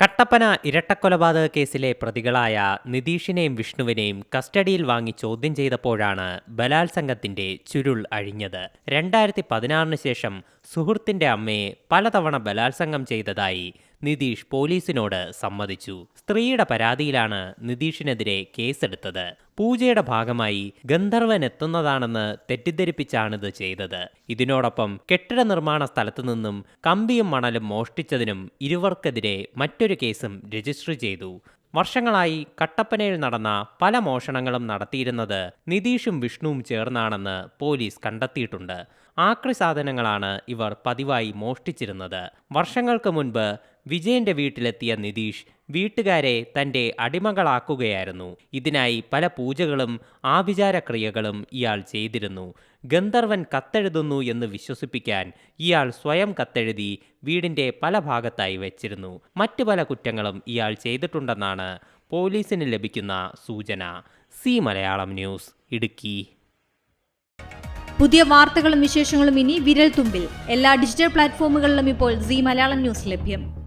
കട്ടപ്പന ഇരട്ടക്കൊലപാതക കേസിലെ പ്രതികളായ നിതീഷിനെയും വിഷ്ണുവിനെയും കസ്റ്റഡിയിൽ വാങ്ങി ചോദ്യം ചെയ്തപ്പോഴാണ് ബലാത്സംഗത്തിന്റെ ചുരുൾ അഴിഞ്ഞത്. രണ്ടായിരത്തി പതിനാറിന് ശേഷം സുഹൃത്തിന്റെ അമ്മയെ പലതവണ ബലാത്സംഗം ചെയ്തതായി നിതീഷ് പോലീസിനോട് സമ്മതിച്ചു. സ്ത്രീയുടെ പരാതിയിലാണ് നിതീഷിനെതിരെ കേസെടുത്തത്. പൂജയുടെ ഭാഗമായി ഗന്ധർവൻ എത്തുന്നതാണെന്ന് തെറ്റിദ്ധരിപ്പിച്ചാണിത് ചെയ്തത്. ഇതിനോടൊപ്പം കെട്ടിട നിർമ്മാണ സ്ഥലത്തു നിന്നും കമ്പിയും മണലും മോഷ്ടിച്ചതിനും ഇരുവർക്കെതിരെ മറ്റൊരു കേസും രജിസ്റ്റർ ചെയ്തു. വർഷങ്ങളായി കട്ടപ്പനയിൽ നടന്ന പല മോഷണങ്ങളും നടത്തിയിരുന്നത് നിതീഷും വിഷ്ണുവും ചേർന്നാണെന്ന് പോലീസ് കണ്ടെത്തിയിട്ടുണ്ട്. ആക്രി സാധനങ്ങളാണ് ഇവർ പതിവായി മോഷ്ടിച്ചിരുന്നത്. വർഷങ്ങൾക്ക് മുൻപ് വിജയന്റെ വീട്ടിലെത്തിയ നിതീഷ് വീട്ടുകാരെ തന്റെ അടിമകളാക്കുകയായിരുന്നു. ഇതിനായി പല പൂജകളും ആഭിചാരക്രിയകളും ഇയാൾ ചെയ്തിരുന്നു. ഗന്ധർവൻ കത്തെഴുതുന്നു എന്ന് വിശ്വസിപ്പിക്കാൻ ഇയാൾ സ്വയം കത്തെഴുതി വീടിന്റെ പല ഭാഗത്തായി വെച്ചിരുന്നു. മറ്റു പല കുറ്റങ്ങളും ഇയാൾ ചെയ്തിട്ടുണ്ടെന്നാണ് പോലീസിന് ലഭിക്കുന്ന സൂചന. C Malayalam news Idukki. പുതിയ വാർത്തകളും വിശേഷങ്ങളും ഇനി വിരൽ തുമ്പിൽ എല്ലാ ഡിജിറ്റൽ പ്ലാറ്റ്ഫോമുകളിലും ഇപ്പോൾ സി മലയാളം ന്യൂസ് ലഭ്യം.